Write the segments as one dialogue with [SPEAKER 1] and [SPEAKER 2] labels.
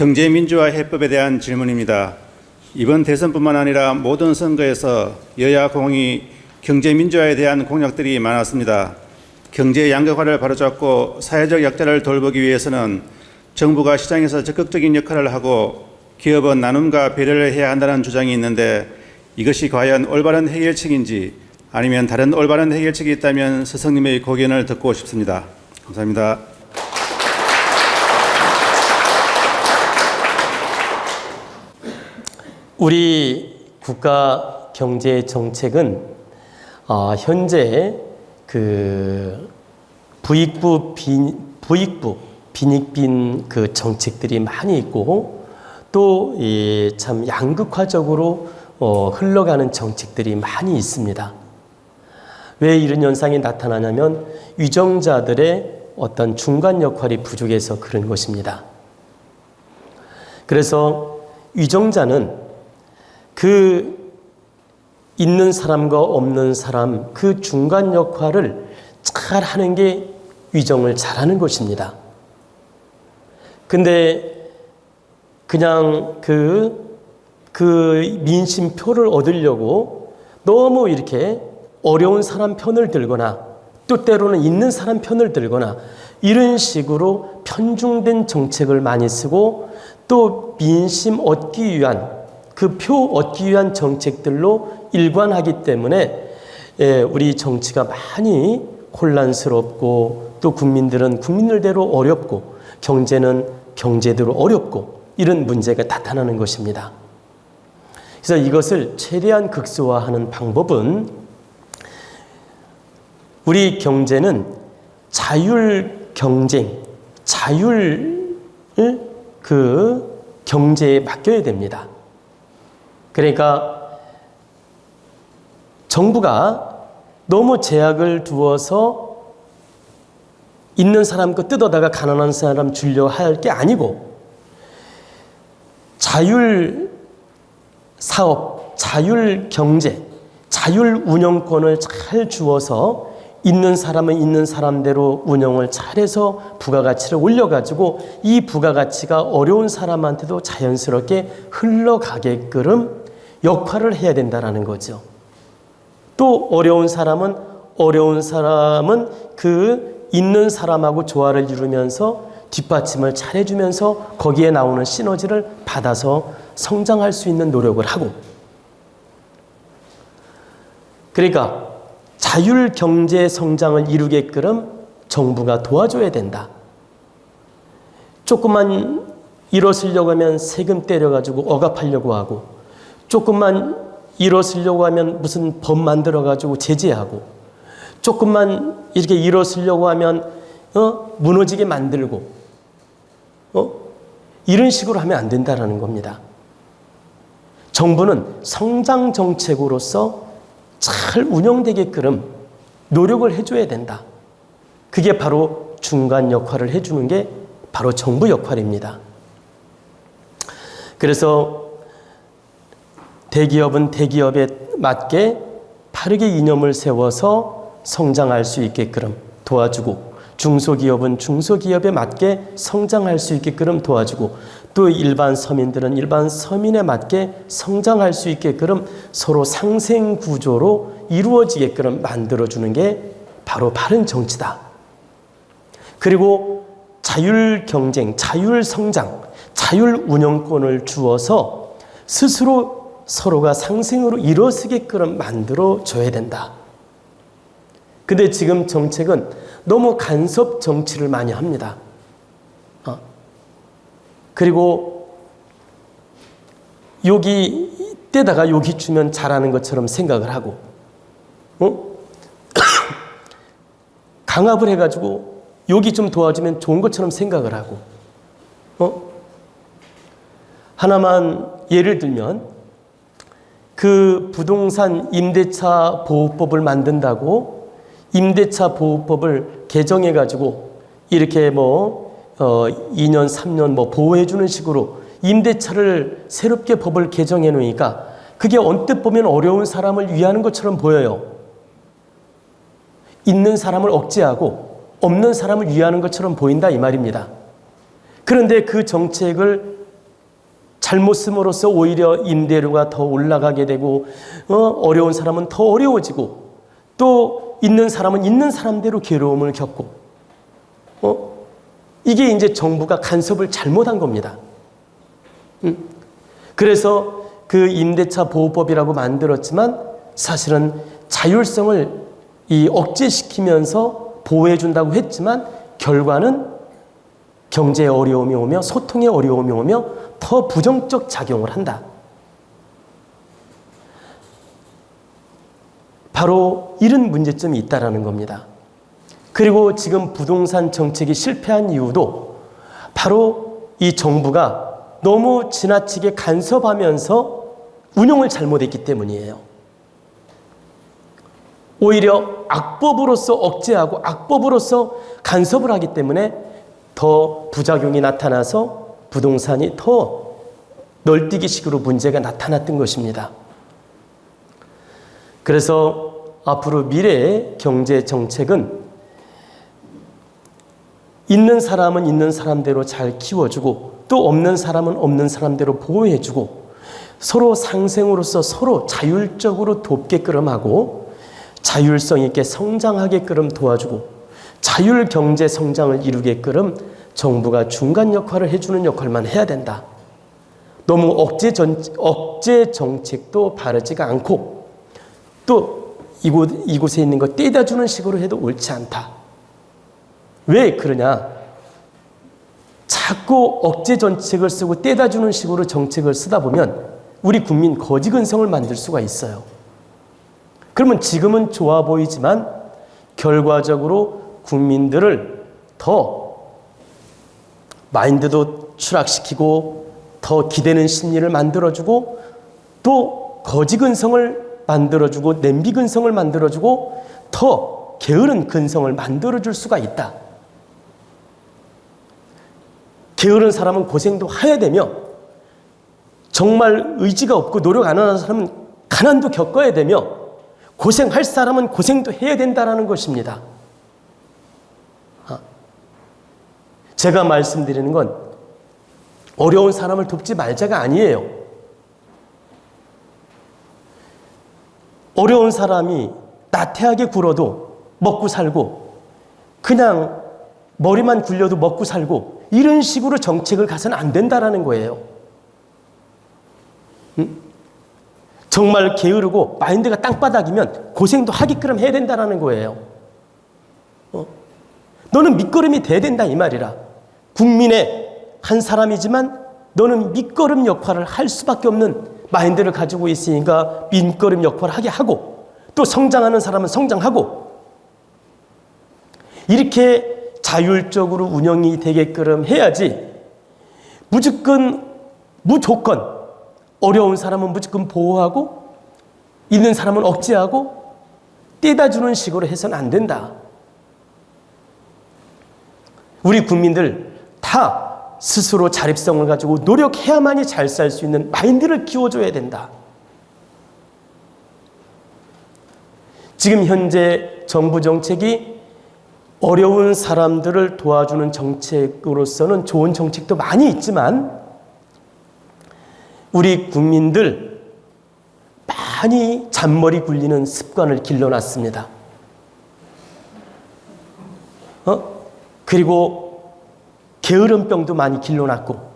[SPEAKER 1] 경제민주화 해법에 대한 질문입니다. 이번 대선뿐만 아니라 모든 선거에서 여야 공이 경제민주화에 대한 공약들이 많았습니다. 경제 양극화를 바로잡고 사회적 약자를 돌보기 위해서는 정부가 시장에서 적극적인 역할을 하고 기업은 나눔과 배려를 해야 한다는 주장이 있는데 이것이 과연 올바른 해결책인지 아니면 다른 올바른 해결책이 있다면 스승님의 고견을 듣고 싶습니다. 감사합니다.
[SPEAKER 2] 우리 국가 경제 정책은 어, 현재 그 부익부 빈 부익부 빈익빈 그 정책들이 많이 있고 또 참 양극화적으로 어, 흘러가는 정책들이 많이 있습니다. 왜 이런 현상이 나타나냐면 위정자들의 어떤 중간 역할이 부족해서 그런 것입니다. 그래서 위정자는 그 있는 사람과 없는 사람 그 중간 역할을 잘 하는 게 위정을 잘하는 것입니다. 근데 그냥 그, 그 민심표를 얻으려고 너무 이렇게 어려운 사람 편을 들거나 또 때로는 있는 사람 편을 들거나 이런 식으로 편중된 정책을 많이 쓰고 또 민심 얻기 위한 그 표 얻기 위한 정책들로 일관하기 때문에 예, 우리 정치가 많이 혼란스럽고 또 국민들은 국민들대로 어렵고 경제는 경제대로 어렵고 이런 문제가 나타나는 것입니다. 그래서 이것을 최대한 극소화하는 방법은 우리 경제는 자율 경쟁, 자율을 그 경제에 맡겨야 됩니다. 그러니까 정부가 너무 제약을 두어서 있는 사람 거 뜯어다가 가난한 사람 주려 할 게 아니고 자율 사업, 자율 경제, 자율 운영권을 잘 주어서 있는 사람은 있는 사람대로 운영을 잘해서 부가가치를 올려가지고 이 부가가치가 어려운 사람한테도 자연스럽게 흘러가게끔 역할을 해야 된다라는 거죠. 또 어려운 사람은 어려운 사람은 그 있는 사람하고 조화를 이루면서 뒷받침을 잘 해주면서 거기에 나오는 시너지를 받아서 성장할 수 있는 노력을 하고 그러니까 자율 경제 성장을 이루게끔 정부가 도와줘야 된다. 조금만 일어서려고 하면 세금 때려가지고 억압하려고 하고 조금만 일어서려고 하면 무슨 법 만들어가지고 제재하고 조금만 이렇게 일어서려고 하면 어? 무너지게 만들고 어? 이런 식으로 하면 안 된다라는 겁니다. 정부는 성장 정책으로서 잘 운영되게끔 노력을 해줘야 된다. 그게 바로 중간 역할을 해주는 게 바로 정부 역할입니다. 그래서 대기업은 대기업에 맞게 빠르게 이념을 세워서 성장할 수 있게끔 도와주고 중소기업은 중소기업에 맞게 성장할 수 있게끔 도와주고 또 일반 서민들은 일반 서민에 맞게 성장할 수 있게끔 서로 상생 구조로 이루어지게끔 만들어 주는 게 바로 바른 정치다. 그리고 자율 경쟁, 자율 성장, 자율 운영권을 주어서 스스로 서로가 상생으로 일어서게끔 만들어 줘야 된다. 근데 지금 정책은 너무 간섭 정치를 많이 합니다. 어. 그리고 여기 때다가 여기 주면 잘하는 것처럼 생각을 하고, 어? 강압을 해가지고 여기 좀 도와주면 좋은 것처럼 생각을 하고, 어? 하나만 예를 들면 그 부동산 임대차 보호법을 만든다고 임대차 보호법을 개정해 가지고 이렇게 뭐 어, 2년 3년 뭐 보호해 주는 식으로 임대차를 새롭게 법을 개정해 놓으니까 그게 언뜻 보면 어려운 사람을 위하는 것처럼 보여요. 있는 사람을 억제하고 없는 사람을 위하는 것처럼 보인다 이 말입니다. 그런데 그 정책을 잘못 씀으로써 오히려 임대료가 더 올라가게 되고 어, 어려운 사람은 더 어려워지고 또 있는 사람은 있는 사람대로 괴로움을 겪고 어? 이게 이제 정부가 간섭을 잘못한 겁니다. 음. 그래서 그 임대차 보호법이라고 만들었지만 사실은 자율성을 이 억제시키면서 보호해 준다고 했지만 결과는 경제에 어려움이 오며 소통에 어려움이 오며 더 부정적 작용을 한다. 바로 이런 문제점이 있다라는 겁니다. 그리고 지금 부동산 정책이 실패한 이유도 바로 이 정부가 너무 지나치게 간섭하면서 운용을 잘못했기 때문이에요. 오히려 악법으로서 억제하고 악법으로서 간섭을 하기 때문에 더 부작용이 나타나서 부동산이 더 널뛰기식으로 문제가 나타났던 것입니다. 그래서 앞으로 미래의 경제 정책은 있는 사람은 있는 사람대로 잘 키워주고 또 없는 사람은 없는 사람대로 보호해주고 서로 상생으로서 서로 자율적으로 돕게끔 하고 자율성 있게 성장하게끔 도와주고 자율 경제 성장을 이루게끔 정부가 중간 역할을 해주는 역할만 해야 된다. 너무 억제 전, 억제 정책도 바르지가 않고 또 이곳, 이곳에 있는 거 떼다 주는 식으로 해도 옳지 않다. 왜 그러냐? 자꾸 억제 정책을 쓰고 떼다 주는 식으로 정책을 쓰다 보면 우리 국민 거지근성을 만들 수가 있어요. 그러면 지금은 좋아 보이지만 결과적으로 국민들을 더 마인드도 추락시키고 더 기대는 심리를 만들어주고 또 거지근성을 만들어주고 냄비근성을 만들어주고 더 게으른 근성을 만들어줄 수가 있다. 게으른 사람은 고생도 해야 되며 정말 의지가 없고 노력 안 하는 사람은 가난도 겪어야 되며 고생할 사람은 고생도 해야 된다라는 것입니다. 아. 제가 말씀드리는 건 어려운 사람을 돕지 말자가 아니에요. 어려운 사람이 나태하게 굴어도 먹고 살고 그냥 머리만 굴려도 먹고 살고 이런 식으로 정책을 가서는 안 된다라는 거예요. 음? 정말 게으르고 마인드가 땅바닥이면 고생도 하기끔 해야 된다라는 거예요. 어? 너는 밑거름이 돼야 된다 이 말이라. 국민의 한 사람이지만 너는 밑거름 역할을 할 수밖에 없는 마인드를 가지고 있으니까 밑거름 역할을 하게 하고 또 성장하는 사람은 성장하고 이렇게 자율적으로 운영이 되게끔 해야지 무조건 무조건 어려운 사람은 무조건 보호하고 있는 사람은 억제하고 떼다 주는 식으로 해서는 안 된다. 우리 국민들 다 스스로 자립성을 가지고 노력해야만이 잘 살 수 있는 마인드를 키워줘야 된다. 지금 현재 정부 정책이 어려운 사람들을 도와주는 정책으로서는 좋은 정책도 많이 있지만 우리 국민들 많이 잔머리 굴리는 습관을 길러놨습니다. 어? 그리고 게으름병도 많이 길러놨고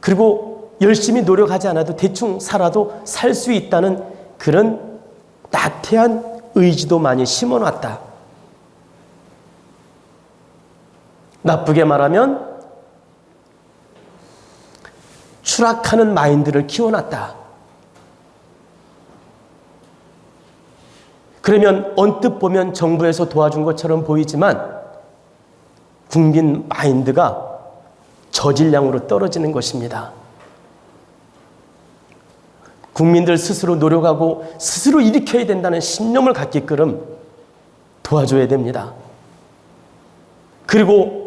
[SPEAKER 2] 그리고 열심히 노력하지 않아도 대충 살아도 살 수 있다는 그런 나태한 의지도 많이 심어놨다. 나쁘게 말하면 추락하는 마인드를 키워놨다. 그러면 언뜻 보면 정부에서 도와준 것처럼 보이지만 국민 마인드가 저질량으로 떨어지는 것입니다. 국민들 스스로 노력하고 스스로 일으켜야 된다는 신념을 갖게끔 도와줘야 됩니다. 그리고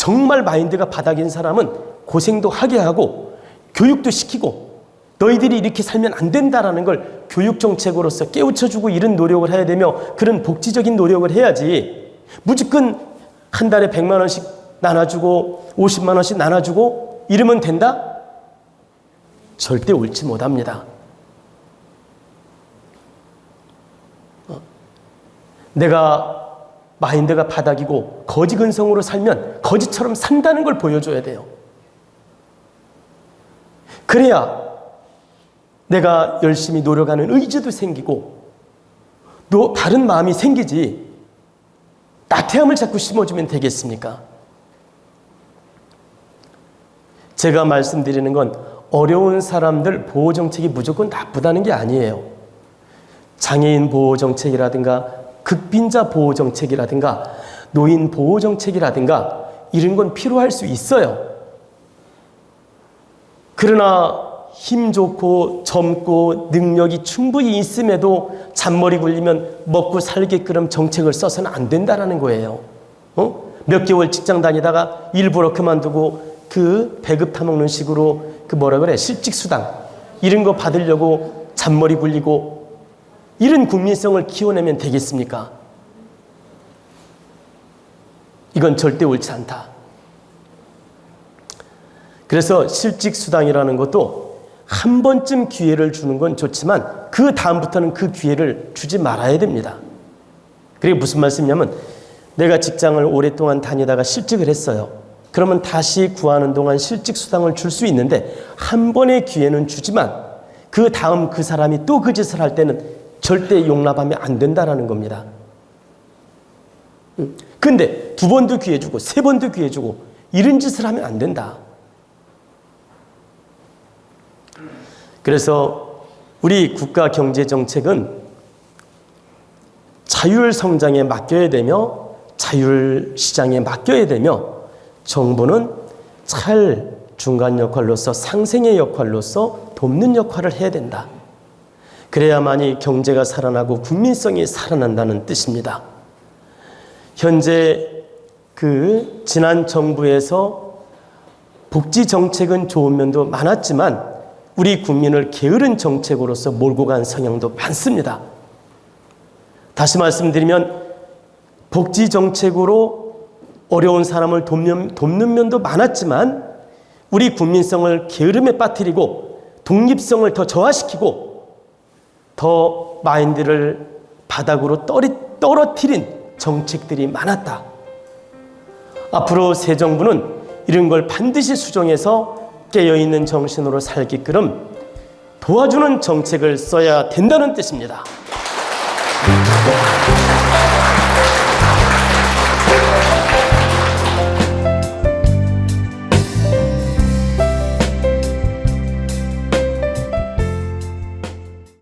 [SPEAKER 2] 정말 마인드가 바닥인 사람은 고생도 하게 하고 교육도 시키고 너희들이 이렇게 살면 안 된다라는 걸 교육 정책으로서 깨우쳐주고 이런 노력을 해야 되며 그런 복지적인 노력을 해야지 무조건 한 달에 100만 원씩 나눠주고 50만 원씩 나눠주고 이러면 된다? 절대 옳지 못합니다. 어? 내가 마인드가 바닥이고 거지 근성으로 살면 거지처럼 산다는 걸 보여줘야 돼요. 그래야 내가 열심히 노력하는 의지도 생기고 또 다른 마음이 생기지 나태함을 자꾸 심어주면 되겠습니까? 제가 말씀드리는 건 어려운 사람들 보호 정책이 무조건 나쁘다는 게 아니에요. 장애인 보호 정책이라든가 극빈자 보호 정책이라든가 노인 보호 정책이라든가 이런 건 필요할 수 있어요. 그러나 힘 좋고 젊고 능력이 충분히 있음에도 잔머리 굴리면 먹고 살게끔 정책을 써서는 안 된다라는 거예요. 어? 몇 개월 직장 다니다가 일부러 그만두고 그 배급 타먹는 식으로 그 뭐라 그래 실직 수당 이런 거 받으려고 잔머리 굴리고 이런 국민성을 키워내면 되겠습니까? 이건 절대 옳지 않다. 그래서 실직 수당이라는 것도 한 번쯤 기회를 주는 건 좋지만 그 다음부터는 그 기회를 주지 말아야 됩니다. 그게 무슨 말씀이냐면 내가 직장을 오랫동안 다니다가 실직을 했어요. 그러면 다시 구하는 동안 실직 수당을 줄 수 있는데 한 번의 기회는 주지만 그 다음 그 사람이 또 그 짓을 할 때는 절대 용납하면 안 된다라는 겁니다. 음. 근데 두 번도 기회 주고 세 번도 기회 주고 이런 짓을 하면 안 된다. 그래서 우리 국가 경제 정책은 자율 성장에 맡겨야 되며 자율 시장에 맡겨야 되며 정부는 잘 중간 역할로서 상생의 역할로서 돕는 역할을 해야 된다. 그래야만이 경제가 살아나고 국민성이 살아난다는 뜻입니다. 현재 그 지난 정부에서 복지 정책은 좋은 면도 많았지만 우리 국민을 게으른 정책으로서 몰고 간 성향도 많습니다. 다시 말씀드리면 복지 정책으로 어려운 사람을 돕는, 돕는 면도 많았지만 우리 국민성을 게으름에 빠뜨리고 독립성을 더 저하시키고 더 마인드를 바닥으로 떨어뜨린 정책들이 많았다. 앞으로 새 정부는 이런 걸 반드시 수정해서 깨어있는 정신으로 살기끔 도와주는 정책을 써야 된다는 뜻입니다.